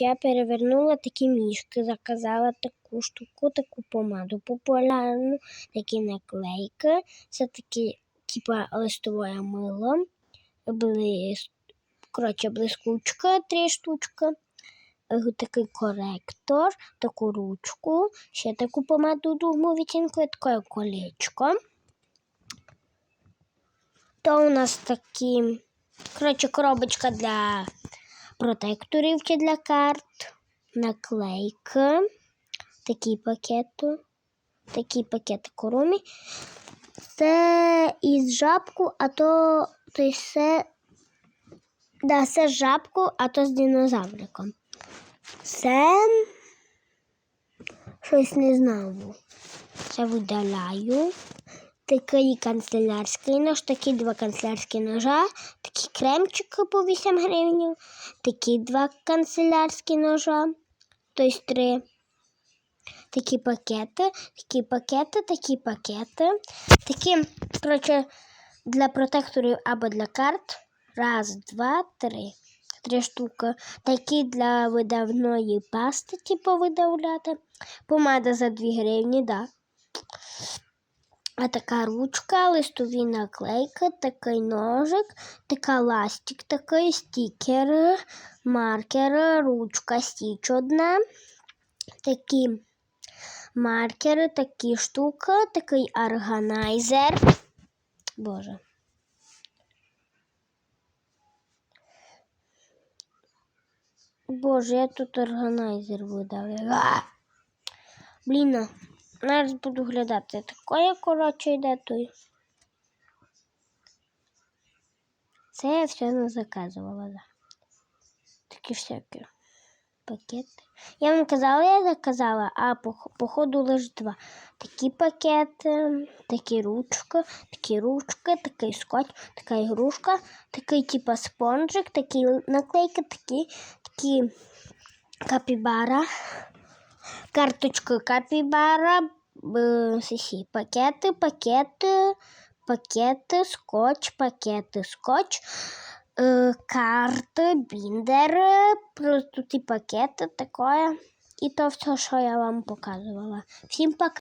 Я перевернула такі мішки, заказала таку штуку, таку помаду популярну, такі наклейки. Це такі, типа листове мило, блис... коротше, блискучка, три штучки, е, такий коректор, таку ручку, ще таку помаду другу відтінку, і таке колечко. То у нас такі, коротше, коробочка для протекторів чи для карт, наклейки, такі пакети, такі пакети корумі. Це із жабку, а то, то все, да, це жабку, а то з динозавриком. Це щось не знаю. Це видаляю. Такий канцелярський нож, такі два канцелярські ножа, такі кремчики по 8 гривень, такі два канцелярські ножа, тобто три. Такі пакети, такі пакети, такі пакети. Такі, коротше, для протекторів або для карт. Раз, два, три. Три штуки. Такі для видавної пасти, типу видавляти. Помада за 2 гривні, да. А така ручка, листові наклейки, такий ножик, така ластик, такий стікер, маркер, ручка, стіч одна, такі маркери, такі штуки, такий органайзер. Боже. Боже, я тут органайзер видав. Блін, зараз буду глядати. Такое, коротше, йде той. Це я все не заказувала. Такі всякі пакети. Я вам казала, я заказала, а по- походу лише два. Такі пакети, такі ручки, такі ручки, такий скотч, така ігрушка, такий типа спонжик, такі наклейки, такі, такі капібара, карточка капібара, б- пакеты, пакеты, пакети, скотч, пакети, скотч, е, карти, біндери, просто ті пакети, таке. І то все, що я вам показувала. Всім пока.